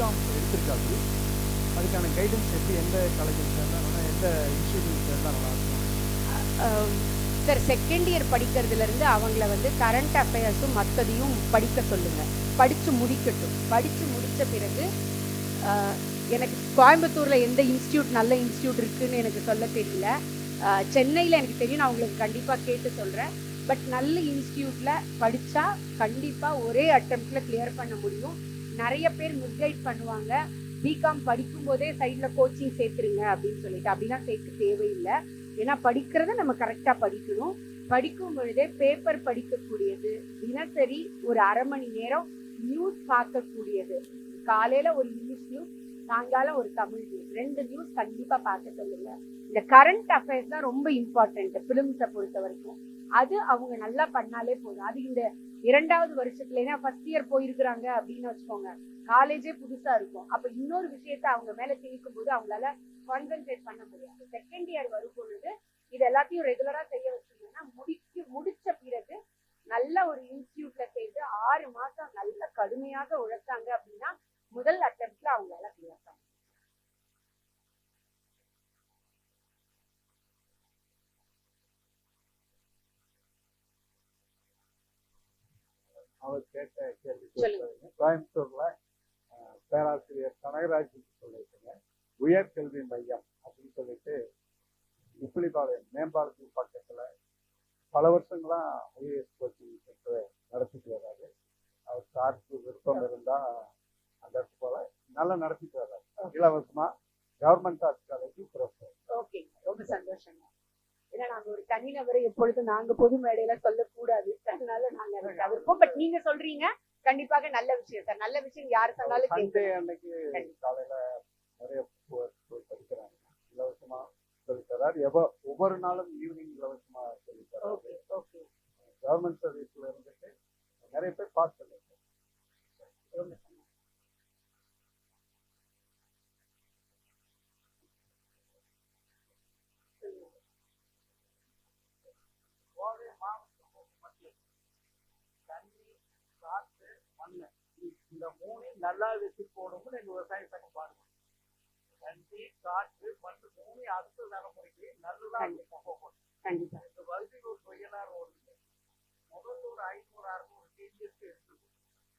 BCom எடுத்திருக்காரு அதுக்கான guidance எப்படி எந்த காலேஜில் சேர்ந்தா நல்லா எந்த இன்ஸ்டியூட்டில் சேர்ந்தா நல்லா இருக்கும்? சார் செகண்ட் இயர் படிக்கிறதுலேருந்து அவங்கள வந்து கரண்ட் அஃபேர்ஸும் மற்றதையும் படிக்க சொல்லுங்கள் படித்து முடிக்கட்டும். படித்து முடித்த பிறகு எனக்கு கோயம்புத்தூரில் எந்த இன்ஸ்டியூட் நல்ல இன்ஸ்டியூட் இருக்குதுன்னு எனக்கு சொல்ல தெரியல. சென்னையில் எனக்கு தெரியும் நான் உங்களுக்கு கண்டிப்பாக கேட்டு சொல்கிறேன் பட் நல்ல இன்ஸ்டியூட்டில் படித்தா கண்டிப்பாக ஒரே அட்டம்ப்டில் கிளியர் பண்ண முடியும். நிறைய பேர் மிஸ்கைட் பண்ணுவாங்க. பிகாம் படிக்கும் போதே சைடில் கோச்சிங் சேர்த்துருங்க அப்படின்னு சொல்லிட்டு. அப்படிலாம் சேர்க்க தேவையில்லை. ஏன்னா படிக்கிறத நம்ம கரெக்டாக படிக்கணும். படிக்கும் பொழுதே பேப்பர் படிக்கக்கூடியது. தினசரி ஒரு அரை மணி நேரம் நியூஸ் பார்க்கக்கூடியது. காலையில ஒரு இங்கிலீஷ் நியூஸ் சாயங்காலம் ஒரு தமிழ் நியூஸ் ரெண்டு நியூஸ் கண்டிப்பா பார்க்க சொல்லுங்க இந்த கரண்ட் அஃபேர்ஸ் தான் ரொம்ப இம்பார்ட்டன்ட் பிலிம்ஸை பொறுத்த வரைக்கும் அது அவங்க நல்லா பண்ணாலே போதும். அது இந்த இரண்டாவது வருஷத்துல ஏன்னா ஃபர்ஸ்ட் இயர் போயிருக்கிறாங்க அப்படின்னு வச்சுக்கோங்க. காலேஜே புதுசா இருக்கும். அப்ப இன்னொரு விஷயத்த அவங்க மேல திணிக்கும் போது அவங்களால கான்சென்ட்ரேட் பண்ண முடியாது. செகண்ட் இயர் வரும் பொழுது இது எல்லாத்தையும் ரெகுலரா செய்ய வச்சீங்கன்னா முடிக்க முடிச்ச பிறகு நல்ல ஒரு இன்ஸ்டியூட்ல சேர்ந்து ஆறு மாசம் நல்ல கடுமையாக உழைச்சாங்க அப்படின்னா முதல் அட்டம்ப்ட்ல அவங்களால கிளியர் அவர் கேட்ட கேள்வி. கோயம்புத்தூர்ல பேராசிரியர் கனகராஜ் சொல்லியிருக்கீங்க. உயர்கல்வி மையம் அப்படின்னு சொல்லிட்டு உப்பிலிபாளையம் மேம்பாலத்துக்கு பக்கத்துல பல வருஷங்களா ஐஏஎஸ் கோச்சிங் சென்டர் நடத்திட்டு வர்றாரு. அவர் சாருக்கு விருப்பம் இருந்தா அந்த இடத்து போல நல்லா நடத்திட்டு வர்றாரு. இலவசமா government arts college professor okay. ரொம்ப சந்தோஷங்க. ஏன்னா நாங்க ஒரு தனிநபரை எப்பொழுதும் நாங்க பொது மேடையில சொல்லக்கூடாது. அதனால நாங்க அதை தவிர்ப்போம். பட் நீங்க சொல்றீங்க கண்டிப்பாக நல்ல விஷயம் சார். நல்ல விஷயம் யார் சொன்னாலும் சண்டே. அன்னைக்கு. காலையில நிறைய படிக்கிறாங்க இலவசமா சொல்லி தர்றாரு எவ்வளோ ஒவ்வொரு நாளும் ஈவினிங் இலவசமா சொல்லி தர்றாரு ஓகே ஓகே கவர்மெண்ட் சர்வீஸ்ல இருந்துட்டு நிறைய பேர் பாஸ் பண்ணிருக்காங்க. கோவை மாவட்டம் பொறுத்தமட்டில் தண்ணி காற்று மண் இந்த மூணையும் நல்லா வச்சு போடணும்னு எங்க விவசாய சங்கம் பாருங்க தண்ணி காற்று மண் மூணையும் அடுத்த தலைமுறைக்கு நல்லா கண்டிப்பா. போகணும் கண்டிப்பா இந்த பகுதியில் ஒரு தொழிலாளர் ஓடுது முதல்ல ஒரு ஐநூறு அறுநூறு டிடிஎஸ் இருந்தது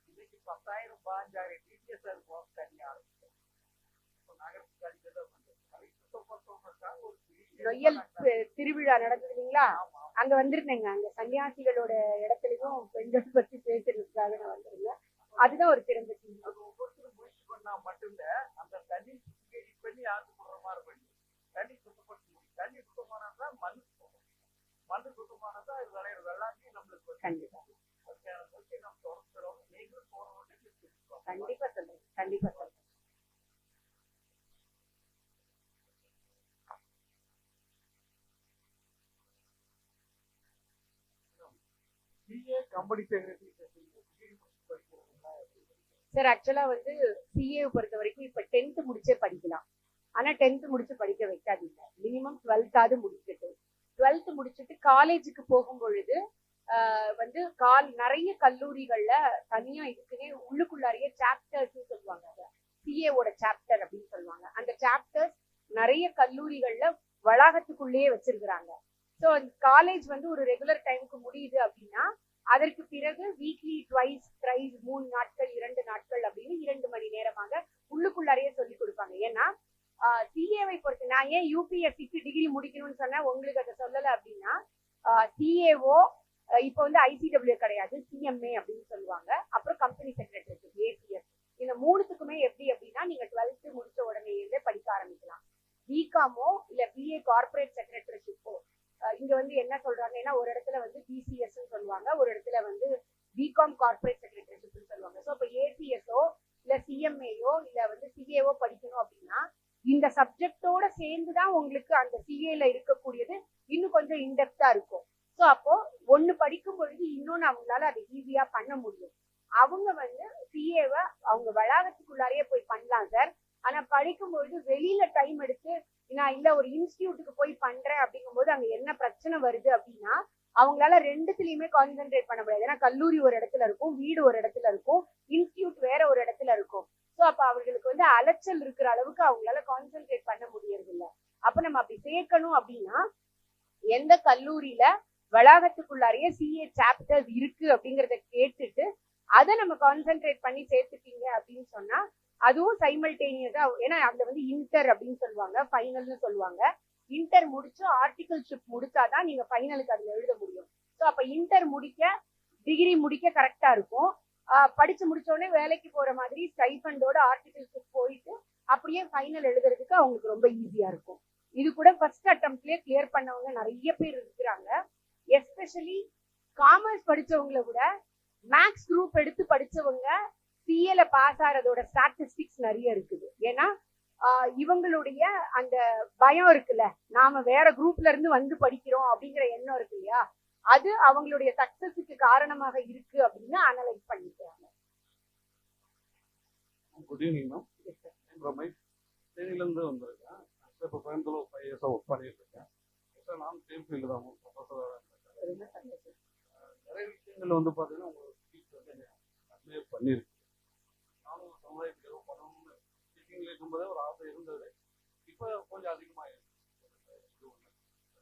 இன்னைக்கு பத்தாயிரம் பாஞ்சாயிரம் டிடிஎஸ் அது போக தனியா ஆரம்பிச்சோம் இப்போ நகரத்துக்கு வந்தது அதை சுத்தப்படுத்தவங்களுக்காக ஒரு திருவிழா நடந்தது இல்லைங்களா ஆமா அங்க வந்திருந்தேங்க. அங்க சன்னியாசிகளோட இடத்துலயும் பெண்கள் பத்தி பேசுறதுக்காக நான் வந்திருந்தேன். அதுதான் ஒரு சிறந்த செய்தி அது ஒவ்வொருத்தரும் முயற்சி பண்ணா மட்டும்தான் அந்த தண்ணி சுத்திகரிப்பு பண்ணி ஆத்து போடுற மாதிரி பண்ணி தண்ணி சுத்தப்படுத்த முடியும் தண்ணி சுத்தமானதான் மண் சுத்தம் மண் சுத்தமானதான் அது விளையிற வெள்ளாமே நம்மளுக்கு வந்து கண்டிப்பா அதுக்கான முயற்சியை நம்ம தொடர்ந்துறோம் நீங்களும் போறோம் கண்டிப்பா சொல்றேன் கண்டிப்பா சொல்றேன் சிஏ சார் ஆக்சுவலா வந்து சிஏ பொறுத்த வரைக்கும் இப்போ டென்த்து முடிச்சே படிக்கலாம். ஆனா டென்த்து முடிச்சு படிக்க வைக்காதீங்க. மினிமம் டுவெல்த்தாவது முடிச்சுட்டு டுவெல்த்து முடிச்சுட்டு காலேஜுக்கு போகும் பொழுது ஆஹ் வந்து கால் நிறைய கல்லூரிகள்ல தனியா இதுக்குன்னே உள்ளுக்குள்ளாரையே சாப்டர்ஸ்னு சொல்லுவாங்க சிஏவோட சாப்டர் அப்படின்னு சொல்லுவாங்க. அந்த சாப்டர்ஸ் நிறைய கல்லூரிகள்ல வளாகத்துக்குள்ளேயே வச்சிருக்கிறாங்க. ஸோ காலேஜ் வந்து ஒரு ரெகுலர் டைமுக்கு முடியுது அப்படின்னா அதற்கு பிறகு வீக்லி ட்வைஸ் த்ரைஸ் மூணு நாட்கள் இரண்டு நாட்கள் அப்படின்னு இரண்டு மணி நேரமாக உள்ளுக்குள்ளாரையே சொல்லி கொடுப்பாங்க. ஏன்னா சிஏவை பொறுத்து நான் ஏன் யூபிஎஸ்சிக்கு டிகிரி முடிக்கணும்னு சொன்னேன் உங்களுக்கு அதை சொல்லலை அப்படின்னா சிஏஓ இப்போ வந்து ஐசிடபிள்யூ கிடையாது சிஎம்ஏ அப்படின்னு சொல்லுவாங்க. அப்புறம் கம்பெனி செக்ரட்டரி ஏசிஎஸ் இந்த மூணுத்துக்குமே எப்படி அப்படின்னா நீங்க டுவெல்த்து முடிச்ச உடனே இருந்தே படிக்க ஆரம்பிக்கலாம். பிகாமோ இல்ல பிஏ கார்பரேட் செக்ரட்டரிஷிப்போ இங்க வந்து என்ன சொல்றாங்க? ஏன்னா ஒரு இடத்துல வந்து பிசிஎஸ் சொல்லுவாங்க ஒரு இடத்துல வந்து பிகாம் கார்பரேட் செக்ரட்டரிஷிப்னு சொல்லுவாங்க. ஸோ இப்போ ஏசிஎஸ்ஓ இல்ல சிஎம்ஏயோ இல்ல வந்து சிஏஓ படிக்கணும் அப்படின்னா இந்த சப்ஜெக்டோட சேர்ந்து தான் உங்களுக்கு அந்த சிஏல இருக்கக்கூடியது இன்னும் கொஞ்சம் இன்டெப்தா இருக்கும். ஸோ அப்போ ஒன்னு படிக்கும் பொழுது இன்னொன்று அவங்களால அதை ஈஸியா பண்ண முடியும். அவங்க வந்து சிஏவை அவங்க வளாகத்துக்குள்ளாரையே போய் பண்ணலாம் சார் ஆனா படிக்கும் பொழுது வெளியில டைம் எடுத்து நான் இல்ல ஒரு இன்ஸ்டியூட்டுக்கு போய் பண்றேன் அப்படின்னு அங்க என்ன பிரச்சனை வருது அப்படின்னா அவங்களால ரெண்டுத்துலயுமே கான்சென்ட்ரேட் பண்ண முடியாது. ஏன்னா கல்லூரி ஒரு இடத்துல இருக்கும் வீடு ஒரு இடத்துல இருக்கும் இன்ஸ்டியூட் வேற ஒரு இடத்துல இருக்கும். ஸோ அப்ப அவர்களுக்கு குறைச்சல் இருக்கிற அளவுக்கு அவங்களால கான்சென்ட்ரேட் பண்ண முடியறது இல்ல அப்ப நம்ம அப்படி சேர்க்கணும் அப்படின்னா எந்த கல்லூரியில வளாகத்துக்குள்ளாரையே சிஏ சாப்டர் இருக்கு அப்படிங்கறத கேட்டுட்டு அதை நம்ம கான்சென்ட்ரேட் பண்ணி சேர்த்துட்டீங்க அப்படின்னு சொன்னா அதுவும் சைமல்டேனியஸா ஏன்னா அதுல வந்து இன்டர் அப்படின்னு சொல்லுவாங்க ஃபைனல்னு சொல்லுவாங்க. இன்டர் முடிச்சு ஆர்டிகல்ஷிப் முடிச்சாதான் நீங்க ஃபைனலுக்கு அதுல எழுத முடியும். ஸோ அப்ப இன்டர் முடிக்க டிகிரி முடிக்க கரெக்டா இருக்கும். படிச்சு முடிச்சோடனே வேலைக்கு போற மாதிரி ஸ்டைஃபண்டோட ஆர்டிகல்ஷிப் போயிட்டு அப்படியே ஃபைனல் எழுதுறதுக்கு அவங்களுக்கு ரொம்ப ஈஸியா இருக்கும். இது கூட ஃபர்ஸ்ட் அட்டம்ப்ட்லயே கிளியர் பண்ணவங்க நிறைய பேர் இருக்கிறாங்க. எஸ்பெஷலி காமர்ஸ் படிச்சவங்களை விட மேக்ஸ் குரூப் எடுத்து படிச்சவங்க சிஏல பாஸ் ஆறதோட ஸ்டாட்டிஸ்டிக்ஸ் நிறைய இருக்குது. ஏன்னா இவங்களுடைய அந்த பயம் இருக்குல்ல நாம வேற குரூப்ல இருந்து வந்து படிக்கிறோம் அப்படிங்கிற எண்ணம் இருக்கு இல்லையா? அது அவங்களுடைய சக்சஸுக்கு காரணமாக இருக்கு அப்படின்னு அனலைஸ் பண்ணிக்கிறாங்க. குட் ஈவினிங் மேம் ரமேஷ் தேனியிலேருந்து வந்திருக்கேன் இப்போ கோயம்புத்தூர் ஃபைவ் இயர்ஸாக ஒர்க் பண்ணிட்டு இருக்கேன். நான் சேம் ஃபீல்டு தான் ப்ரொஃபஸராக சந்தோஷம். நிறைய விஷயங்கள் வந்து பார்த்தீங்கன்னா உங்களோட ஸ்பீச் வந்து நன்மையாக பண்ணியிருக்கு இருக்கும்போதே ஒரு ஆசை இருந்தது. இப்போ கொஞ்சம் அதிகமாக இது.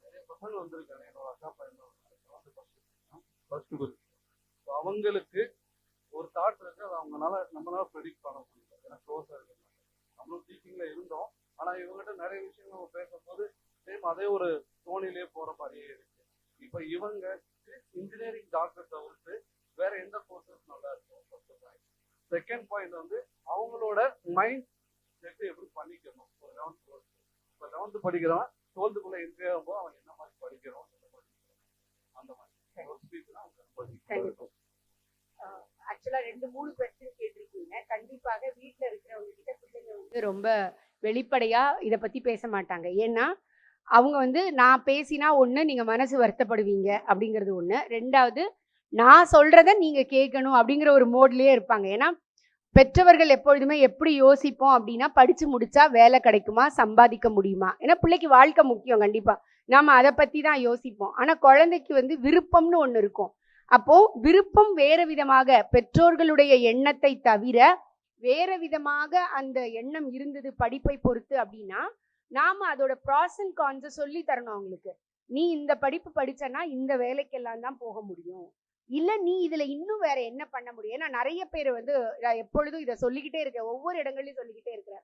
நிறைய பசங்க வந்திருக்காங்க. என்னோட அக்கா பையன் வந்து ஃபஸ்ட்டு ஃபஸ்ட்டு குரூப் ஸோ அவங்களுக்கு ஒரு தாட் இருக்கு. அது அவங்களால நம்மளால ப்ரெடிக்ட் பண்ண முடியல. ஏன்னா க்ளோஸாக இருக்கு நம்மளும் டீச்சிங்கில் இருந்தோம். ஆனால் இவங்ககிட்ட நிறைய விஷயங்கள் நம்ம பேசும்போது சேம் அதே ஒரு தோணிலே போகிற மாதிரியே இருக்கு. இப்போ இவங்க இன்ஜினியரிங் டாக்டர் தவிர்த்து வேற எந்த கோர்சஸ் நல்லா இருக்கும்? ஃபர்ஸ்ட் செகண்ட் பாயிண்ட் வந்து அவங்களோட மைண்ட் செட் எப்படி பண்ணிக்கணும்? ஒரு லெவன்த் டுவெல்த் இப்போ லெவன்த்து படிக்கிறவன் டுவெல்த்துக்குள்ள ஆகும்போது அவன் என்ன மாதிரி படிக்கிறோம் என்ன படிக்கிறோம் அந்த மாதிரி. ஒரு ஸ்பீச் தான் அவங்க கண்டிப்பா. ஆக்சுவலா ரெண்டு மூணு கொஸ்டின் கேட்டிருக்கீங்க. கண்டிப்பாக வீட்ல இருக்கிறவங்க கிட்ட பிள்ளைங்க வந்து ரொம்ப வெளிப்படையா இத பத்தி பேச மாட்டாங்க. ஏன்னா அவங்க வந்து நான் பேசினா ஒண்ணு நீங்க மனசு வருத்தப்படுவீங்க அப்படிங்கிறது ஒண்ணு. ரெண்டாவது நான் சொல்றத நீங்க கேட்கணும் அப்படிங்கிற ஒரு மோட்லயே இருப்பாங்க. ஏன்னா பெற்றவர்கள் எப்பொழுதுமே எப்படி யோசிப்போம் அப்படின்னா படித்து முடித்தா வேலை கிடைக்குமா சம்பாதிக்க முடியுமா? ஏன்னா பிள்ளைக்கு வாழ்க்கை முக்கியம் கண்டிப்பாக நாம் அதை பற்றி தான் யோசிப்போம். ஆனால் குழந்தைக்கு வந்து விருப்பம்னு ஒன்று இருக்கும். அப்போது விருப்பம் வேறு விதமாக பெற்றோர்களுடைய எண்ணத்தை தவிர வேறு விதமாக அந்த எண்ணம் இருந்தது படிப்பை பொறுத்து அப்படின்னா நாம் அதோட ப்ராஸ் அண்ட் கான்ஸை சொல்லி தரணும் அவங்களுக்கு. நீ இந்த படிப்பு படித்தனா இந்த வேலைக்கெல்லாம் தான் போக முடியும். இல்ல நீ இதுல இன்னும் வேற என்ன பண்ண முடியும்? ஏன்னா நிறைய பேர் வந்து நான் எப்பொழுதும் இதை சொல்லிக்கிட்டே இருக்கேன். ஒவ்வொரு இடங்கள்லயும் சொல்லிக்கிட்டே இருக்கிறேன்.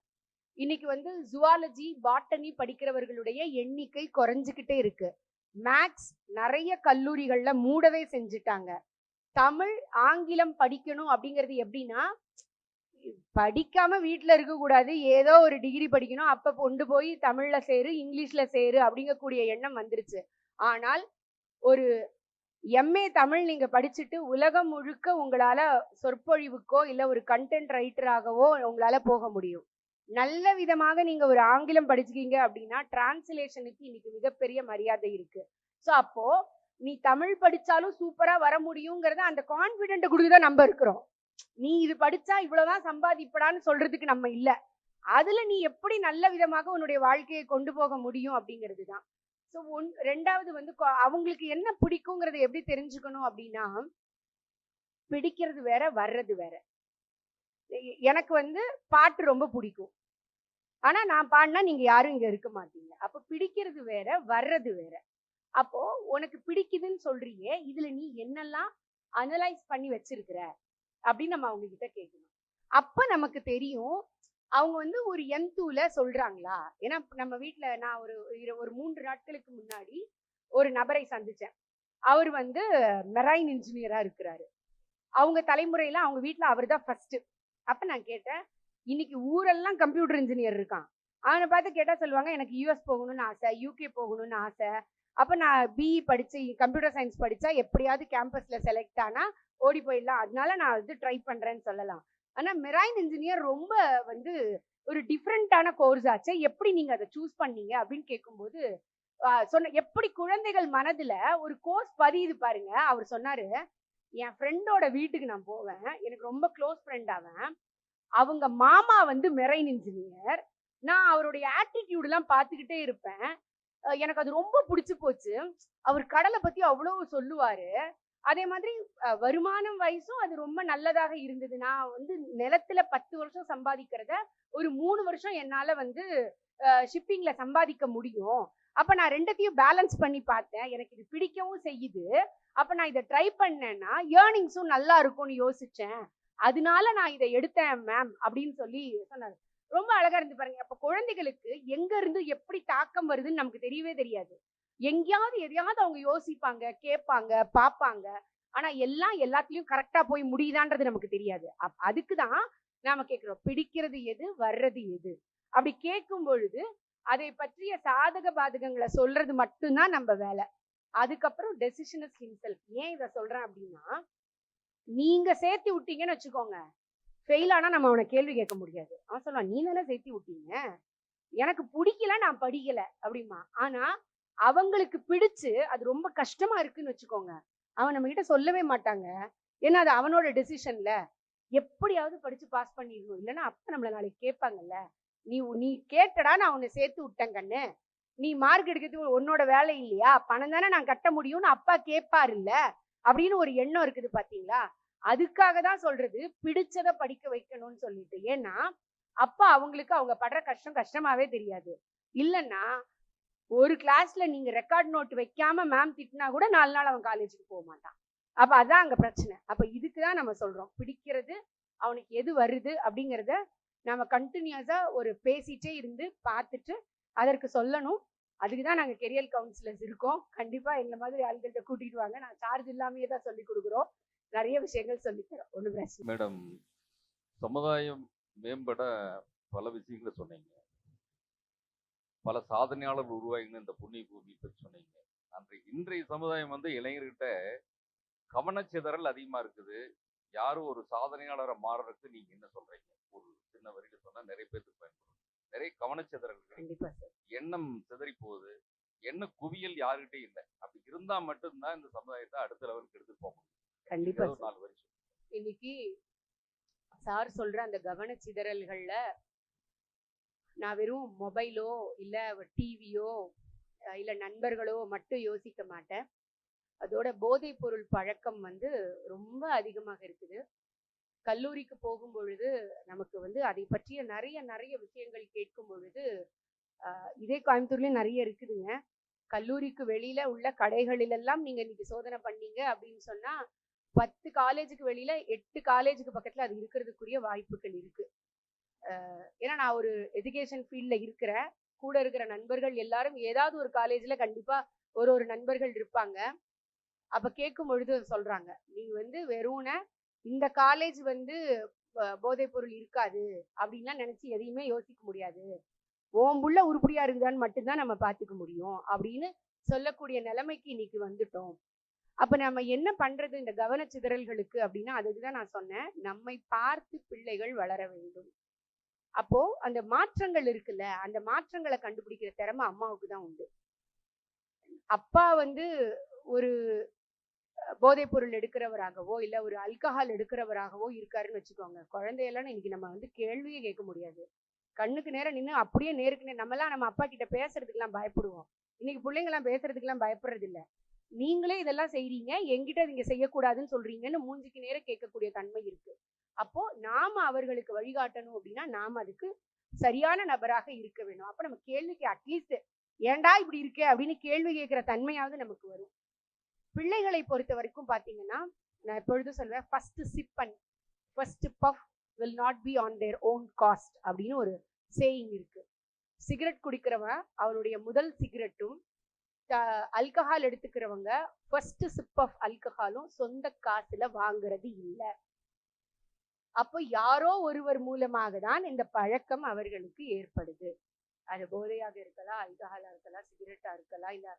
இன்னைக்கு வந்து ஜுவாலஜி பாட்டனி படிக்கிறவர்களுடைய எண்ணிக்கை குறைஞ்சுக்கிட்டே இருக்கு. மேக்ஸ் நிறைய கல்லூரிகள்ல மூடவே செஞ்சுட்டாங்க. தமிழ் ஆங்கிலம் படிக்கணும் அப்படிங்கிறது எப்படின்னா படிக்காம வீட்ல இருக்க கூடாது ஏதோ ஒரு டிகிரி படிக்கணும். அப்ப கொண்டு போய் தமிழ்ல சேரு இங்கிலீஷ்ல சேரு அப்படிங்கக்கூடிய எண்ணம் வந்துருச்சு. ஆனால் ஒரு எம்ஏ தமிழ் நீங்க படிச்சுட்டு உலகம் முழுக்க உங்களால சொற்பொழிவுக்கோ இல்ல ஒரு கண்டென்ட் ரைட்டராகவோ உங்களால போக முடியும். நல்ல விதமாக நீங்க ஒரு ஆங்கிலம் படிச்சுக்கீங்க அப்படின்னா டிரான்ஸ்லேஷனுக்கு இன்னைக்கு மிகப்பெரிய மரியாதை இருக்கு. ஸோ அப்போ நீ தமிழ் படிச்சாலும் சூப்பரா வர முடியுங்கிறத அந்த கான்பிடென்ட் கொடுத்துதான் நம்ம இருக்கிறோம். நீ இது படிச்சா இவ்வளவுதான் சம்பாதிப்படான்னு சொல்றதுக்கு நம்ம இல்ல. அதுல நீ எப்படி நல்ல விதமாக உன்னுடைய வாழ்க்கையை கொண்டு போக முடியும் அப்படிங்கிறது தான். ஸோ ஒன் ரெண்டாவது வந்து அவங்களுக்கு என்ன பிடிக்குங்கிறத எப்படி தெரிஞ்சுக்கணும் அப்படின்னா பிடிக்கிறது வேற வர்றது வேற. எனக்கு வந்து பாட்டு ரொம்ப பிடிக்கும். ஆனா நான் பாடினா நீங்க யாரும் இங்க இருக்க மாட்டீங்க. அப்போ பிடிக்கிறது வேற வர்றது வேற. அப்போ உனக்கு பிடிக்குதுன்னு சொல்றியே இதுல நீ என்னெல்லாம் அனலைஸ் பண்ணி வச்சிருக்கிற அப்படின்னு நம்ம அவங்க கிட்ட கேட்கணும். அப்ப நமக்கு தெரியும் அவங்க வந்து ஒரு எந்தூல சொல்றாங்களா? ஏன்னா நம்ம வீட்டுல நான் ஒரு இரு- ஒரு மூன்று நாட்களுக்கு முன்னாடி ஒரு நபரை சந்திச்சேன். அவர் வந்து மெரைன் இன்ஜினியரா இருக்கிறாரு. அவங்க தலைமுறையில அவங்க வீட்டுல அவர் தான் ஃபர்ஸ்ட் அப்ப நான் கேட்டேன் இன்னைக்கு ஊரெல்லாம் கம்ப்யூட்டர் இன்ஜினியர் இருக்கான். அவனை பார்த்து கேட்டா சொல்லுவாங்க எனக்கு யூஎஸ் போகணும்னு ஆசை யூகே போகணும்னு ஆசை. அப்ப நான் பிஇ படிச்சு கம்ப்யூட்டர் சயின்ஸ் படிச்சா எப்படியாவது கேம்பஸ்ல செலக்ட் ஆனா ஓடி போயிடலாம். அதனால நான் வந்து ட்ரை பண்றேன்னு சொல்லலாம். ஆனால் மெரைன் இன்ஜினியர் ரொம்ப வந்து ஒரு டிஃப்ரெண்ட்டான கோர்ஸ் ஆச்சு. எப்படி நீங்கள் அதை சூஸ் பண்ணீங்க? அப்படின்னு கேட்கும்போது சொன்ன எப்படி குழந்தைகள் மனதில் ஒரு கோர்ஸ் பதியுது பாருங்க. அவர் சொன்னார் என் ஃப்ரெண்டோட வீட்டுக்கு நான் போவேன். எனக்கு ரொம்ப க்ளோஸ் ஃப்ரெண்ட் அவன். அவங்க மாமா வந்து மெரைன் இன்ஜினியர். நான் அவருடைய ஆட்டிடியூட்லாம் பார்த்துக்கிட்டே இருப்பேன். எனக்கு அது ரொம்ப பிடிச்சி போச்சு. அவர் கடலை பற்றி அவ்வளோ சொல்லுவார். அதே மாதிரி வருமானம் வயசும் அது ரொம்ப நல்லதாக இருந்தது. நான் வந்து நிலத்துல பத்து வருஷம் சம்பாதிக்கிறத ஒரு மூணு வருஷம் என்னால வந்து ஷிப்பிங்ல சம்பாதிக்க முடியும். அப்ப நான் ரெண்டத்தையும் பேலன்ஸ் பண்ணி பார்த்தேன். எனக்கு இது பிடிக்கவும் செய்யுது. அப்ப நான் இதை ட்ரை பண்ணேன்னா ஏர்னிங்ஸும் நல்லா இருக்கும்னு யோசிச்சேன். அதனால நான் இதை எடுத்தேன் மேம் அப்படின்னு சொல்லி சொன்னாரு. ரொம்ப அழகா இருந்து பாருங்க. அப்ப குழந்தைகளுக்கு எங்க இருந்து எப்படி தாக்கம் வருதுன்னு நமக்கு தெரியவே தெரியாது. எங்கேயாவது எதையாவது அவங்க யோசிப்பாங்க கேட்பாங்க பார்ப்பாங்க. ஆனா எல்லாம் எல்லாத்துலயும் கரெக்டா போய் முடியுதான்றது நமக்கு தெரியாது. அப் அதுக்கு தான் நாம கேட்கிறோம் பிடிக்கிறது எது வர்றது எது? அப்படி கேட்கும் பொழுது அதை பற்றிய சாதக பாதகங்களை சொல்றது மட்டும்தான் நம்ம வேலை. அதுக்கப்புறம் டெசிஷன் இஸ் ஹிம்செல்ஃப் ஏன் இதை சொல்றேன் அப்படின்னா நீங்க சேர்த்து விட்டீங்கன்னு வச்சுக்கோங்க. ஃபெயில் ஆனா நம்ம அவனை கேள்வி கேட்க முடியாது. அவன் சொல்லுவான் நீ தானே சேர்த்து விட்டீங்க? எனக்கு பிடிக்கல நான் படிக்கல. அப்படிமா ஆனா அவங்களுக்கு பிடிச்சு அது ரொம்ப கஷ்டமா இருக்குன்னு வச்சுக்கோங்க. அவன் நம்ம கிட்ட சொல்லவே மாட்டாங்க. ஏன்னா அது அவனோட டெசிஷன்ல எப்படியாவது படிச்சு பாஸ் பண்ணிடணும். இல்லைன்னா அப்ப நம்மள நாளைக்கு கேட்பாங்கல்ல. நீ நீ கேட்டடா நான் உன்னை சேர்த்து விட்டேன் கண்ணு. நீ மார்க் எடுக்கிறது உன்னோட வேலை இல்லையா? பணம் தானே நான் கட்ட முடியும்னு அப்பா கேட்பாரு இல்ல அப்படின்னு ஒரு எண்ணம் இருக்குது பாத்தீங்களா? அதுக்காக தான் சொல்றது பிடிச்சத படிக்க வைக்கணும்னு சொல்லிட்டு. ஏன்னா அப்பா அவங்களுக்கு அவங்க படுற கஷ்டம் கஷ்டமாவே தெரியாது. இல்லைன்னா ஒரு கிளாஸ்ல நீங்க ரெக்கார்ட் நோட் வைக்காம மேம் திட்டினா கூட நாலு நாள் அவன் காலேஜுக்கு போக மாட்டான். அப்ப அதான் அங்க பிரச்சனை. அப்ப இதுக்கு தான் நம்ம சொல்றோம். பிடிக்கிறது அவனுக்கு எது வருது அப்படிங்கிறத நம்ம கண்டினியூஸா ஒரு பேசிட்டே இருந்து பார்த்துட்டு அதற்கு சொல்லணும். அதுக்கு தான் நாங்கள் கெரியர் கவுன்சிலர்ஸ் இருக்கோம். கண்டிப்பாக எங்களை மாதிரி ஆள்கள்ட்ட கூட்டிட்டு வாங்க. நான் சார்ஜ் இல்லாமையே தான் சொல்லி கொடுக்குறோம். நிறைய விஷயங்கள் சொல்லித்தரோம் ஒன்றும் பிரச்சனை மேடம் சமுதாயம் மேம்பட பல விஷயங்களை சொன்னீங்க. பல சாதனையாளர் உருவாகின இந்த புண்ணிய பூமி பற்றி சொன்னீங்க. அன்றைய இன்றைய சமுதாயம் வந்து இளைஞர்கிட்ட கவனச்சிதறல் அதிகமா இருக்குது. யாரும் ஒரு சாதனையாளரை மாறுறதுக்கு நீங்க என்ன சொல்றீங்க? ஒரு சின்ன வரியில சொன்னா நிறைய பேருக்கு பயன்படும். நிறைய சார். எண்ணம் சிதறி போகுது எண்ண குவியல் யாருகிட்டயும் இல்லை. அப்படி இருந்தா மட்டும்தான் இந்த சமுதாயத்தை அடுத்த லெவலுக்கு எடுத்து போக முடியும். கண்டிப்பா நாலு வரி சொல்லுங்க. இன்னைக்கு சார் சொல்ற அந்த கவனச்சிதறல்கள்ல நான் வெறும் மொபைலோ இல்லை டிவியோ இல்லை நண்பர்களோ மட்டும் யோசிக்க மாட்டேன். அதோட போதைப் பொருள் பழக்கம் வந்து ரொம்ப அதிகமாக இருக்குது. கல்லூரிக்கு போகும் பொழுது நமக்கு வந்து அதை பற்றிய நிறைய நிறைய விஷயங்கள் கேட்கும் பொழுது இதே கோயம்புத்தூர்லேயும் நிறைய இருக்குதுங்க. கல்லூரிக்கு வெளியில உள்ள கடைகளிலெல்லாம் நீங்க இன்னைக்கு சோதனை பண்ணீங்க அப்படின்னு சொன்னா பத்து காலேஜுக்கு வெளியில எட்டு காலேஜுக்கு பக்கத்துல அது இருக்கிறதுக்குரிய வாய்ப்புகள் இருக்கு. ஏன்னா நான் ஒரு எஜுகேஷன் ஃபீல்டில் இருக்கிறேன். கூட இருக்கிற நண்பர்கள் எல்லாரும் ஏதாவது ஒரு காலேஜ்ல கண்டிப்பா ஒரு ஒரு நண்பர்கள் இருப்பாங்க. அப்போ கேட்கும் பொழுது சொல்றாங்க நீ வந்து வெறும்ன இந்த காலேஜ் வந்து போதைப் பொருள் இருக்காது அப்படின்லாம் நினைச்சு எதையுமே யோசிக்க முடியாது. ஓம்புள்ள உருப்படியா இருக்குதான்னு மட்டும்தான் நம்ம பார்த்துக்க முடியும் அப்படின்னு சொல்லக்கூடிய நிலைமைக்கு இன்னைக்கு வந்துட்டோம். அப்ப நம்ம என்ன பண்றது இந்த கவனச்சிதறல்களுக்கு அப்படின்னா அதுக்கு தான் நான் சொன்னேன் நம்மை பார்த்து பிள்ளைகள் வளர வேண்டும். அப்போ அந்த மாற்றங்கள் இருக்குல்ல அந்த மாற்றங்களை கண்டுபிடிக்கிற திறமை அம்மாவுக்கு தான் உண்டு. அப்பா வந்து ஒரு போதைப் பொருள் எடுக்கிறவராகவோ இல்ல ஒரு அல்கஹால் எடுக்கிறவராகவோ இருக்காருன்னு வச்சுக்கோங்க. குழந்தையெல்லாம் இன்னைக்கு நம்ம வந்து கேள்வியே கேட்க முடியாது. கண்ணுக்கு நேரம் நின்று அப்படியே நேருக்கு நேர் நம்மலாம் நம்ம அப்பா கிட்ட பேசுறதுக்கெல்லாம் பயப்படுவோம். இன்னைக்கு பிள்ளைங்கலாம் பேசுறதுக்கெல்லாம் பயப்படுறது இல்ல நீங்களே இதெல்லாம் செய்றீங்க என்கிட்ட நீங்க செய்யக்கூடாதுன்னு சொல்றீங்கன்னு மூஞ்சிக்கு நேரம் கேட்கக்கூடிய தன்மை இருக்கு. அப்போ நாம அவர்களுக்கு வழிகாட்டணும் அப்படின்னா நாம அதுக்கு சரியான நபராக இருக்க வேணும். அப்ப நம்ம கேள்விக்கு அட்லீஸ்ட் ஏன்டா இப்படி இருக்கே அப்படின்னு கேள்வி கேட்கிற தன்மையாவது நமக்கு வரும். பிள்ளைகளை பொறுத்த வரைக்கும் பாத்தீங்கன்னா நான் எப்பொழுதும் சொல்வேன் first sip and first puff will not be on their own cost அப்படின்னு ஒரு சேயிங் இருக்கு. சிகரெட் குடிக்கிறவன் அவனுடைய முதல் சிகரெட்டும் அல்கஹால் எடுத்துக்கிறவங்க ஃபர்ஸ்ட் சிப் ஆஃப் அல்கஹாலும் சொந்த காசுல வாங்குறது இல்லை. அப்போ யாரோ ஒருவர் மூலமாக தான் இந்த பழக்கம் அவர்களுக்கு ஏற்படுது. அது போதையாக இருக்கலாம் அல்கஹாலா இருக்கலாம் சிகரெட்டா இருக்கலாம் இல்ல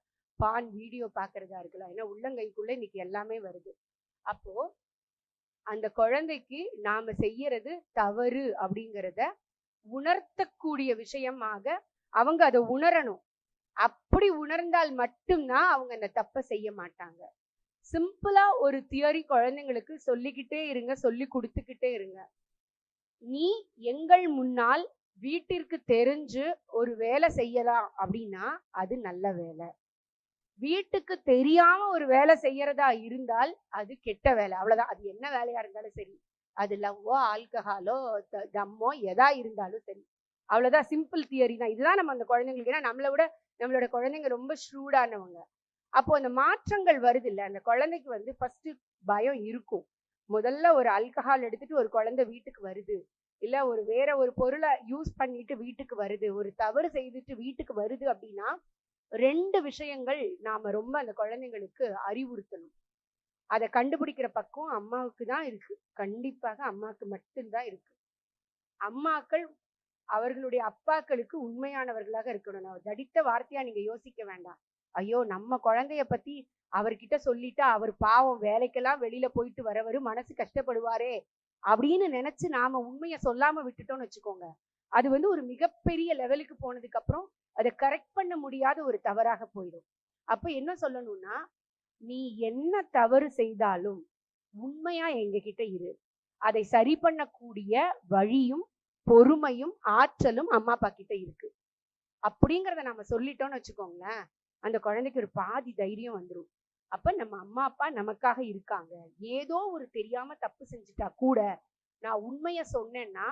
பான் வீடியோ பாக்குறதா இருக்கலாம் ஏன்னா உள்ளங்கைக்குள்ள இன்னைக்கு எல்லாமே வருது. அப்போ அந்த குழந்தைக்கு நாம செய்யறது தவறு அப்படிங்கிறத உணர்த்தக்கூடிய விஷயமாக அவங்க அதை உணரணும். அப்படி உணர்ந்தால் மட்டும்தான் அவங்க அந்த தப்பை செய்ய மாட்டாங்க. சிம்பிளா ஒரு தியரி குழந்தைங்களுக்கு சொல்லிக்கிட்டே இருங்க சொல்லி கொடுத்துக்கிட்டே இருங்க. நீ எங்கள் முன்னால் வீட்டிற்கு தெரிஞ்சு ஒரு வேலை செய்யலாம் அப்படின்னா அது நல்ல வேலை. வீட்டுக்கு தெரியாம ஒரு வேலை செய்யறதா இருந்தால் அது கெட்ட வேலை. அவ்வளவுதான். அது என்ன வேலையா இருந்தாலும் சரி. அது லவ்வோ ஆல்கஹாலோ தம்மோ எதா இருந்தாலும் சரி. அவ்வளவுதான். சிம்பிள் தியரி தான். இதுதான் நம்ம அந்த குழந்தைங்களுக்கு. ஏன்னா நம்மளை விட நம்மளோட குழந்தைங்க ரொம்ப ஷ்ரூடானவங்க. அப்போ அந்த மாற்றங்கள் வருது இல்ல அந்த குழந்தைக்கு வந்து ஃபர்ஸ்ட் பயம் இருக்கும். முதல்ல ஒரு அல்கஹால் எடுத்துட்டு ஒரு குழந்தை வீட்டுக்கு வருது. இல்ல ஒரு வேற ஒரு பொருளை யூஸ் பண்ணிட்டு வீட்டுக்கு வருது. ஒரு தவறு செய்துட்டு வீட்டுக்கு வருது அப்படின்னா ரெண்டு விஷயங்கள் நாம ரொம்ப அந்த குழந்தைங்களுக்கு அறிவுறுத்தணும். அதை கண்டுபிடிக்கிற பக்கம் அம்மாவுக்கு தான் இருக்கு. கண்டிப்பாக அம்மாவுக்கு மட்டும்தான் இருக்கு. அம்மாக்கள் அவர்களுடைய அப்பாக்களுக்கு உண்மையானவர்களாக இருக்கணும். நான் தடித்த வார்த்தையா நீங்க யோசிக்க வேண்டாம். ஐயோ நம்ம குழந்தைய பத்தி அவர்கிட்ட சொல்லிட்டா அவர் பாவம் வேலைக்கெல்லாம் வெளியில போயிட்டு வரவரு மனசு கஷ்டப்படுவாரே அப்படின்னு நினைச்சு நாம உண்மையை சொல்லாம விட்டுட்டோம்னு வச்சுக்கோங்க. அது வந்து ஒரு மிகப்பெரிய லெவலுக்கு போனதுக்கு அப்புறம் அதை கரெக்ட் பண்ண முடியாத ஒரு தவறாக போயிடும். அப்ப என்ன சொல்லணும்னா நீ என்ன தவறு செய்தாலும் உண்மையா எங்ககிட்ட இரு. அதை சரி பண்ணக்கூடிய வழியும் பொறுமையும் ஆற்றலும் அம்மா அப்பா கிட்ட இருக்கு. அப்படிங்கிறத நம்ம சொல்லிட்டோம்னு வச்சுக்கோங்களேன். அந்த குழந்தைக்கு ஒரு பாதி தைரியம் வந்துடும் அப்ப நம்ம அம்மா அப்பா நமக்காக இருக்காங்க. ஏதோ ஒரு தெரியாம தப்பு செஞ்சுட்டா கூட நான் உண்மைய சொன்னேன்னா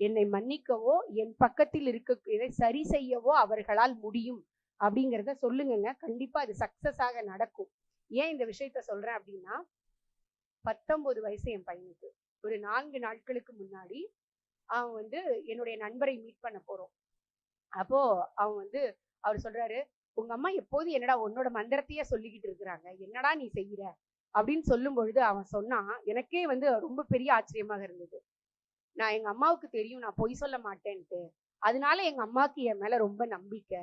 என்னை மன்னிக்கவோ என் பக்கத்தில் இருக்க இதை சரி செய்யவோ அவர்களால் முடியும். அப்படிங்கிறத சொல்லுங்கங்க. கண்டிப்பா அது சக்சஸ் ஆக நடக்கும். ஏன் இந்த விஷயத்த சொல்றேன் அப்படின்னா பத்தொன்பது வயசு என் பையனுக்கு. ஒரு நான்கு நாட்களுக்கு முன்னாடி அவன் வந்து என்னுடைய நண்பரை மீட் பண்ண போறோம். அப்போ அவன் வந்து அவர் சொல்றாரு உங்க அம்மா எப்போது என்னடா உன்னோட மந்திரத்தையே சொல்லிக்கிட்டு இருக்கிறாங்க. என்னடா நீ செய்யற? அப்படின்னு சொல்லும் பொழுது அவன் சொன்னான் எனக்கே வந்து ரொம்ப பெரிய ஆச்சரியமாக இருந்தது. நான் எங்க அம்மாவுக்கு தெரியும் நான் பொய் சொல்ல மாட்டேன்ட்டு. அதனால எங்க அம்மாவுக்கு என் மேல ரொம்ப நம்பிக்கை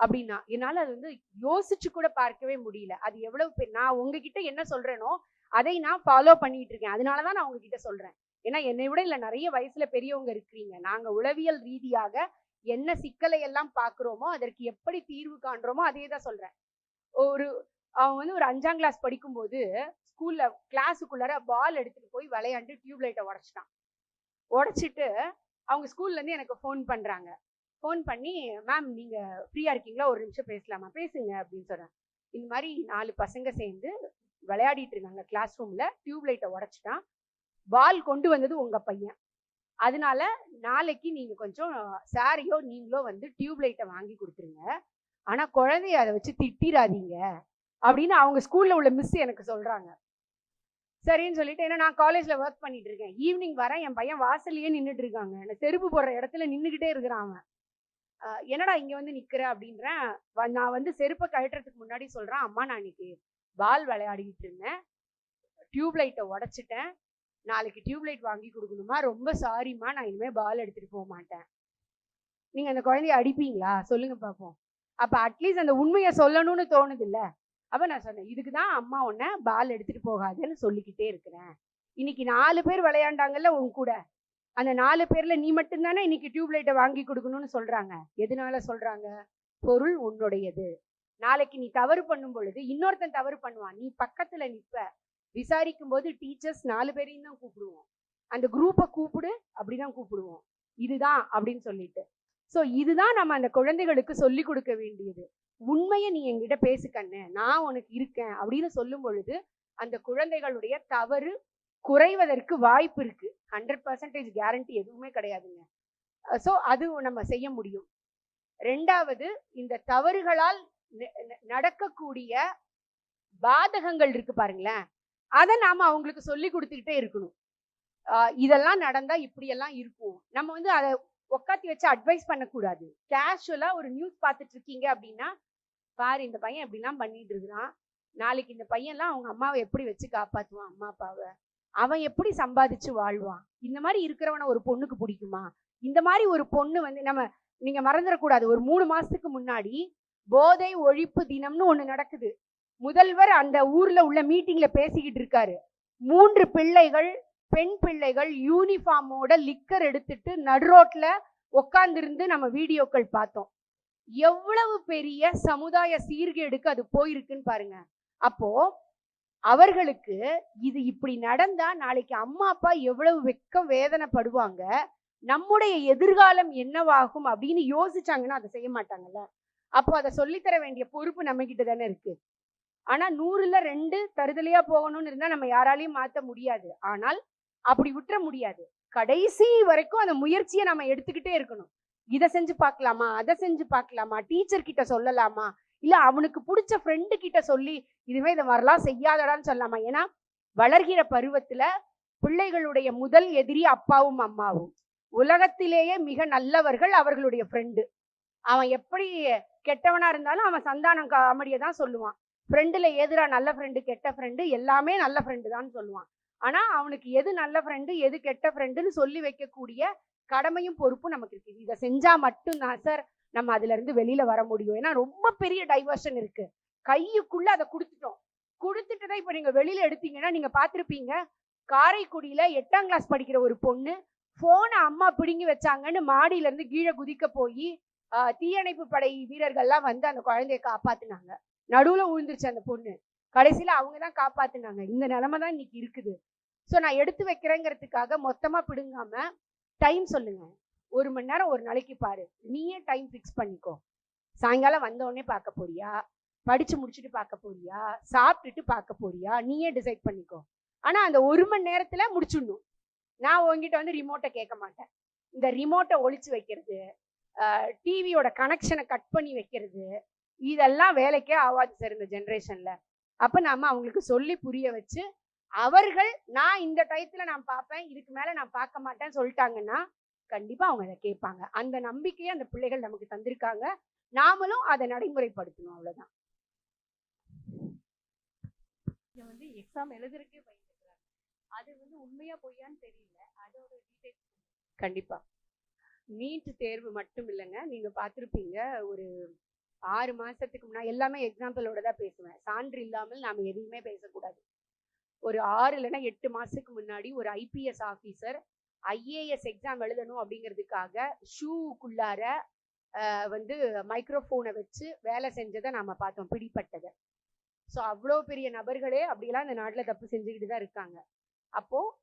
அப்படின்னா என்னால அது வந்து யோசிச்சு கூட பார்க்கவே முடியல. அது எவ்வளவு நான் உங்ககிட்ட என்ன சொல்றேனோ அதை நான் ஃபாலோ பண்ணிட்டு இருக்கேன். அதனாலதான் நான் உங்ககிட்ட சொல்றேன். ஏன்னா என்னை விட இல்ல நிறைய வயசுல பெரியவங்க இருக்கிறீங்க. நாங்க உளவியல் ரீதியாக என்ன சிக்கலை எல்லாம் பார்க்குறோமோ அதற்கு எப்படி தீர்வு காண்றோமோ அதே தான் சொல்கிறேன் ஒரு அவன் வந்து ஒரு அஞ்சாம் கிளாஸ் படிக்கும்போது ஸ்கூலில் கிளாஸுக்குள்ளார பால் எடுத்துகிட்டு போய் விளையாண்டு டியூப் லைட்டை உடச்சிட்டான். உடைச்சிட்டு அவங்க ஸ்கூல்லேருந்து எனக்கு ஃபோன் பண்ணுறாங்க ஃபோன் பண்ணி மேம் நீங்கள் ஃப்ரீயாக இருக்கீங்களா? ஒரு நிமிஷம் பேசலாமா? பேசுங்க அப்படின்னு சொல்கிறேன் இந்த மாதிரி நாலு பசங்க சேர்ந்து விளையாடிட்டு இருந்தாங்க கிளாஸ் ரூமில் டியூப் லைட்டை உடச்சிட்டான். பால் கொண்டு வந்தது உங்கள் பையன். அதனால நாளைக்கு நீங்கள் கொஞ்சம் சாரியோ நீங்களோ வந்து டியூப் லைட்டை வாங்கி கொடுத்துருங்க. ஆனால் குழந்தைய அதை வச்சு திட்டிராதீங்க அப்படின்னு அவங்க ஸ்கூலில் உள்ள மிஸ் எனக்கு சொல்கிறாங்க சரின்னு சொல்லிட்டு ஏன்னா நான் காலேஜில் ஒர்க் பண்ணிட்டு இருக்கேன். ஈவினிங் வரேன் என் பையன் வாசல்லையே நின்றுட்டு இருக்காங்க. என்ன செருப்பு போடுற இடத்துல நின்றுக்கிட்டே இருக்கிறான் அவன். என்னடா இங்கே வந்து நிற்கிற அப்படின்றேன். நான் வந்து செருப்பை கழட்டுறதுக்கு முன்னாடி சொல்கிறேன் அம்மா நான் இன்னைக்கு பால் விளையாடிக்கிட்டு இருந்தேன். டியூப் லைட்டை உடச்சிட்டேன். நாளைக்கு டியூப் லைட் வாங்கி கொடுக்கணுமா? ரொம்ப சாரிம்மா நான் இனிமேல் பால் எடுத்துட்டு போக மாட்டேன். நீங்க அந்த குழந்தைய அடிப்பீங்களா? சொல்லுங்க பார்ப்போம் அப்போ அட்லீஸ்ட் அந்த உண்மையை சொல்லணும்னு தோணுது இல்ல நான் சொன்னேன் இதுக்கு தான் அம்மா உன்னை பால் எடுத்துட்டு போகாதுன்னு சொல்லிக்கிட்டே இருக்கிறேன். இன்னைக்கு நாலு பேர் விளையாண்டாங்கல்ல உன் கூட. அந்த நாலு பேரில் நீ மட்டும்தானே இன்னைக்கு டியூப்லைட்டை வாங்கி கொடுக்கணும்னு சொல்றாங்க. எதனால சொல்றாங்க? பொருள் உன்னுடையது. நாளைக்கு நீ தவறு பண்ணும் பொழுது இன்னொருத்தன் தவறு பண்ணுவான். நீ பக்கத்தில் நிற்ப விசாரிக்கும் போது டீச்சர்ஸ் நாலு பேரையும் தான் கூப்பிடுவோம். அந்த குரூப்பை கூப்பிடு அப்படிதான் கூப்பிடுவோம். இதுதான் அப்படின்னு சொல்லிட்டு. ஸோ இதுதான் நம்ம அந்த குழந்தைகளுக்கு சொல்லி கொடுக்க வேண்டியது. உண்மையை நீ என்கிட்ட பேசு கண்ணு. நான் உனக்கு இருக்கேன் அப்படின்னு சொல்லும் பொழுது அந்த குழந்தைகளுடைய தவறு குறைவதற்கு வாய்ப்பு இருக்கு. ஹண்ட்ரட் பர்சன்டேஜ் கேரண்டி எதுவுமே கிடையாதுங்க. ஸோ அது நம்ம செய்ய முடியும். ரெண்டாவது இந்த தவறுகளால் நடக்கக்கூடிய பாதகங்கள் இருக்கு பாருங்களேன். அதை நாம அவங்களுக்கு சொல்லி கொடுத்துக்கிட்டே இருக்கணும். இதெல்லாம் நடந்தா இப்படியெல்லாம் இருக்கும். நம்ம வந்து அதை உக்காத்தி வச்சு அட்வைஸ் பண்ணக்கூடாது. கேஷுவலா ஒரு நியூஸ் பார்த்துட்டு இருக்கீங்க அப்படின்னா பாரு இந்த பையன் இப்படிலாம் பண்ணிட்டு இருக்கிறான். நாளைக்கு இந்த பையன்லாம் அவங்க அம்மாவை எப்படி வச்சு காப்பாத்துவான் அம்மா அப்பாவை? அவன் எப்படி சம்பாதிச்சு வாழ்வான்? இந்த மாதிரி இருக்கிறவனை ஒரு பொண்ணுக்கு பிடிக்குமா? இந்த மாதிரி ஒரு பொண்ணு வந்து நம்ம நீங்க மறந்துடக்கூடாது ஒரு மூணு மாசத்துக்கு முன்னாடி போதை ஒழிப்பு தினம்னு ஒன்று நடக்குது. முதல்வர் அந்த ஊர்ல உள்ள மீட்டிங்ல பேசிக்கிட்டு இருக்காரு. மூன்று பிள்ளைகள் பெண் பிள்ளைகள் யூனிஃபார்மோட லிக்கர் எடுத்துட்டு நடுரோட்ல உட்கார்ந்திருந்து நம்ம வீடியோக்கள் பார்த்தோம். எவ்வளவு பெரிய சமுதாய சீர்கேடுக்கு அது போயிருக்குன்னு பாருங்க. அப்போ அவர்களுக்கு இது இப்படி நடந்தா நாளைக்கு அம்மா அப்பா எவ்வளவு வெக்கம் வேதனைப்படுவாங்க நம்முடைய எதிர்காலம் என்னவாகும் அப்படின்னு யோசிச்சாங்கன்னா அதை செய்ய மாட்டாங்கல்ல. அப்போ அதை சொல்லித்தர வேண்டிய பொறுப்பு நம்ம கிட்ட தானே இருக்கு. ஆனா நூறுல ரெண்டு தருதலையா போகணும்னு இருந்தா நம்ம யாராலையும் மாத்த முடியாது. ஆனால் அப்படி விட்டுற முடியாது. கடைசி வரைக்கும் அந்த முயற்சியை நம்ம எடுத்துக்கிட்டே இருக்கணும். இதை செஞ்சு பார்க்கலாமா? அதை செஞ்சு பார்க்கலாமா? டீச்சர் கிட்ட சொல்லலாமா? இல்ல அவனுக்கு பிடிச்ச ஃப்ரெண்டு கிட்ட சொல்லி இதுவே இதை வரலாம் செய்யாதடான்னு சொல்லலாமா? ஏன்னா வளர்கிற பருவத்துல பிள்ளைகளுடைய முதல் எதிரி அப்பாவும் அம்மாவும். உலகத்திலேயே மிக நல்லவர்கள் அவர்களுடைய ஃப்ரெண்டு அவன் எப்படி கெட்டவனா இருந்தாலும் அவன் சந்தானம் காமெடியை தான் சொல்லுவான். ஃப்ரெண்டில் எதுரா நல்ல ஃப்ரெண்டு கெட்ட ஃப்ரெண்டு எல்லாமே நல்ல ஃப்ரெண்டு தான் சொல்லுவான். ஆனால் அவனுக்கு எது நல்ல ஃப்ரெண்டு எது கெட்ட ஃப்ரெண்டுன்னு சொல்லி வைக்கக்கூடிய கடமையும் பொறுப்பும் நமக்கு இருக்குது இதை செஞ்சால் மட்டும்தான் சார் நம்ம அதுலேருந்து வெளியில் வர முடியும். ஏன்னா ரொம்ப பெரிய டைவர்ஷன் இருக்குது கையுக்குள்ளே அதை கொடுத்துட்டோம். கொடுத்துட்டு தான் இப்போ நீங்கள் வெளியில் எடுத்தீங்கன்னா நீங்கள் பார்த்துருப்பீங்க காரைக்குடியில் எட்டாம் கிளாஸ் படிக்கிற ஒரு பொண்ணு ஃபோனை அம்மா பிடுங்கி வச்சாங்கன்னு மாடியில இருந்து கீழே குதிக்க போய் தீயணைப்பு படை வீரர்கள்லாம் வந்து அந்த குழந்தைய காப்பாத்துனாங்க. நடுவுல விழுந்துருச்சு அந்த பொண்ணு. கடைசியில அவங்க தான் காப்பாத்துனாங்க. இந்த நிலைமை தான் இன்னைக்கு இருக்குது. ஸோ நான் எடுத்து வைக்கிறேங்கிறதுக்காக மொத்தமா பிடுங்காம டைம் சொல்லுங்க. ஒரு மணி நேரம் ஒரு நாளைக்கு பாரு. நீயே டைம் ஃபிக்ஸ் பண்ணிக்கோ? சாயங்காலம் வந்த உடனே பார்க்க போறியா? படிச்சு முடிச்சுட்டு பார்க்க போறியா? சாப்பிட்டுட்டு பார்க்க போறியா? நீயே டிசைட் பண்ணிக்கோ? ஆனா அந்த ஒரு மணி நேரத்துல முடிச்சிடணும். நான் உங்ககிட்ட வந்து ரிமோட்டை கேட்க மாட்டேன். இந்த ரிமோட்டை ஒழிச்சு வைக்கிறது டிவியோட கனெக்ஷனை கட் பண்ணி வைக்கிறது இதெல்லாம் வேலைக்கே ஆகாது சார் இந்த ஜென்ரேஷன்ல அப்ப நாம அவங்களுக்கு சொல்லி புரிய வச்சு அவர்கள் நான் இந்த டயத்துல நான் பார்ப்பேன் இதுக்கு மேல நான் பார்க்க மாட்டேன்னு சொல்லிட்டாங்கன்னா கண்டிப்பா அவங்க அதை கேட்பாங்க. அந்த நம்பிக்கையை அந்த பிள்ளைகள் நமக்கு தந்திருக்காங்க. நாமளும் அதை நடைமுறைப்படுத்தணும் அவ்வளவுதான். வந்து எக்ஸாம் எழுதுறதுக்கே பயந்துக்கிறாங்க. அது வந்து உண்மையா பொய்யான்னு தெரியல. அதோட டீடைல்ஸ் கண்டிப்பா. நீட் தேர்வு மட்டும் இல்லைங்க. நீங்க பார்த்திருப்பீங்க ஒரு ஆறு மாசத்துக்கு முன்னாடி எல்லாமே எக்ஸாம்பிளோட தான் பேசுவேன். சான்று இல்லாமல் நாம் எதையுமே பேசக்கூடாது. ஒரு ஆறு இல்லைன்னா எட்டு மாசத்துக்கு முன்னாடி ஒரு ஐபிஎஸ் ஆஃபீஸர் ஐஏஎஸ் எக்ஸாம் எழுதணும் அப்படிங்கிறதுக்காக ஷூக்குள்ளார வந்து மைக்ரோஃபோனை வச்சு வேலை செஞ்சதை நாம் பார்த்தோம் பிடிப்பட்டதை ஸோ அவ்வளோ பெரிய நபர்களே அப்படிலாம் இந்த நாட்டில் தப்பு செஞ்சுக்கிட்டு தான் இருக்காங்க. அப்போது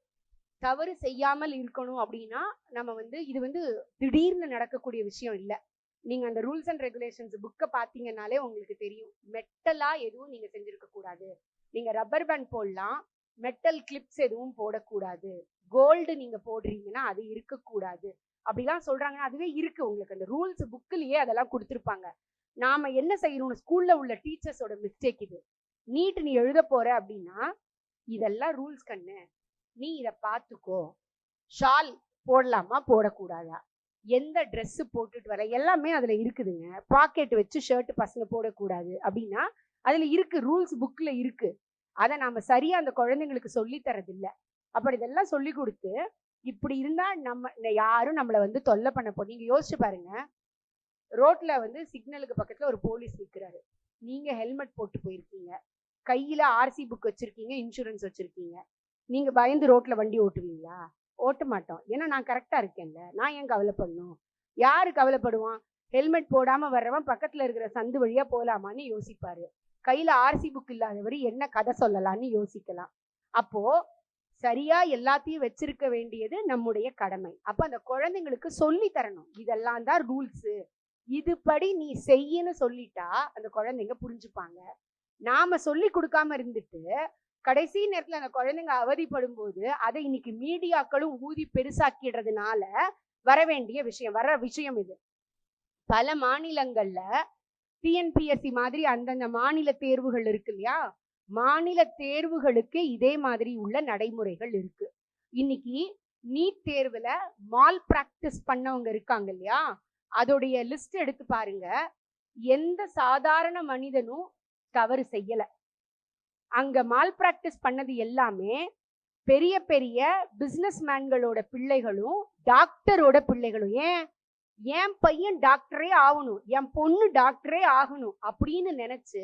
தவறு செய்யாமல் இருக்கணும் அப்படின்னா நம்ம வந்து இது வந்து திடீர்னு நடக்கக்கூடிய விஷயம் இல்லை. நீங்க அந்த ரூல்ஸ் அண்ட் ரெகுலேஷன்ஸ் புக்கை பார்த்தீங்கன்னாலே உங்களுக்கு தெரியும். மெட்டலா எதுவும் நீங்க செஞ்சிருக்க கூடாது. நீங்க ரப்பர் பேண்ட் போடலாம். மெட்டல் கிளிப்ஸ் எதுவும் போடக்கூடாது. கோல்டு நீங்க போடுறீங்கன்னா அது இருக்கக்கூடாது. அப்படிலாம் சொல்றாங்க. அதுவே இருக்கு உங்களுக்கு. அந்த ரூல்ஸ் புக்கிலேயே அதெல்லாம் கொடுத்துருப்பாங்க. நாம என்ன செய்யணும் ஸ்கூல்ல உள்ள டீச்சர்ஸோட மிஸ்டேக் இது. நீட் நீ எழுத போற அப்படின்னா இதெல்லாம் ரூல்ஸ் கண்ணு. நீ இதை பார்த்துக்கோ. ஷால் போடலாமா? போடக்கூடாதா? எந்த ட்ரெஸ்ஸு போட்டுட்டு வர எல்லாமே அதில் இருக்குதுங்க. பாக்கெட் வச்சு ஷர்ட் பசங்க போடக்கூடாது. அப்படின்னா அதில் இருக்குது ரூல்ஸ் புக்கில் இருக்குது அதை நாம் சரியாக அந்த குழந்தைங்களுக்கு சொல்லித்தரதில்லை அப்படி இதெல்லாம் சொல்லி கொடுத்து இப்படி இருந்தால் நம்ம யாரும் நம்மளை வந்து தொல்லை பண்ண போ நீங்கள் யோசிச்சு பாருங்கள் ரோட்டில் வந்து சிக்னலுக்கு பக்கத்தில் ஒரு போலீஸ் நிற்கிறாரு நீங்கள் ஹெல்மெட் போட்டு போயிருக்கீங்க. கையில் ஆர்சி புக் வச்சுருக்கீங்க இன்சூரன்ஸ் வச்சுருக்கீங்க. நீங்கள் பயந்து ரோட்டில் வண்டி ஓட்டுவீங்களா? ஓட்ட மாட்டோம். ஏன்னா நான் கரெக்டா இருக்கேன்ல. நான் ஏன் கவலைப்படணும்? யாரு கவலைப்படுவான்? ஹெல்மெட் போடாம வர்றவன் பக்கத்துல இருக்கிற சந்து வழியா போலாமான்னு யோசிப்பாரு. கையில ஆர்சி புக் இல்லாதவர் என்ன கதை சொல்லலாம்னு யோசிக்கலாம். அப்போ சரியா எல்லாத்தையும் வச்சிருக்க வேண்டியது நம்முடைய கடமை. அப்ப அந்த குழந்தைங்களுக்கு சொல்லி தரணும். இதெல்லாம் தான் ரூல்ஸ். இதுபடி நீ செய்யன்னு சொல்லிட்டா அந்த குழந்தைங்க புரிஞ்சுப்பாங்க. நாம சொல்லி கொடுக்காம இருந்துட்டு கடைசி நேரத்துல அந்த குழந்தைங்க அவதிப்படும் போது அதை இன்னைக்கு மீடியாக்களும் ஊதி பெருசாக்கிடுறதுனால வர வேண்டிய விஷயம் வர விஷயம் இது. பல மாநிலங்கள்ல டிஎன்பிஎஸ்சி மாதிரி அந்தந்த மாநில தேர்வுகள் இருக்கு இல்லையா? மாநில தேர்வுகளுக்கு இதே மாதிரி உள்ள நடைமுறைகள் இருக்கு. இன்னைக்கு நீட் தேர்வுல மால் பிராக்டிஸ் பண்ணவங்க இருக்காங்க இல்லையா? அதோடைய லிஸ்ட் எடுத்து பாருங்க. எந்த சாதாரண மனிதனும் தவறு செய்யல. அங்க மால் பிராக்டிஸ் பண்ணது எல்லாமே பெரிய பெரிய பிசினஸ் மேன்களோட பிள்ளைகளும் டாக்டரோட பிள்ளைகளும் ஏன்? என் பையன் டாக்டரே ஆகணும்? என் பொண்ணு டாக்டரே ஆகணும்? அப்படின்னு நினைச்சு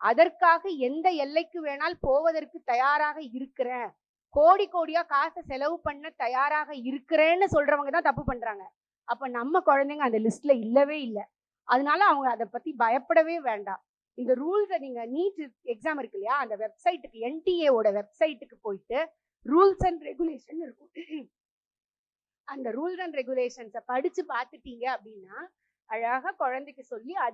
அதற்காக எந்த எல்லைக்கு வேணால் போவதற்கு தயாராக இருக்கிறேன். கோடி கோடியா காசை செலவு பண்ண தயாராக இருக்கிறேன்னு சொல்றவங்க தான் தப்பு பண்றாங்க. அப்ப நம்ம குழந்தைங்க அந்த லிஸ்ட்ல இல்லவே இல்லை. அதனால அவங்க அதை பத்தி பயப்படவே வேண்டாம். இந்த ரூல்ஸை நீங்க நீட் எக்ஸாம் இருக்கு இல்லையா அந்த வெப்சைட்டுக்கு என்டிஏவோட வெப்சைட்டுக்கு போயிட்டு ரூல்ஸ் அண்ட் ரெகுலேஷன் இருக்கும். அந்த ரூல்ஸ் அண்ட் ரெகுலேஷன்ஸை படிச்சு பார்த்துட்டீங்க அப்படின்னா அழகா குழந்தைக்கு சொல்லி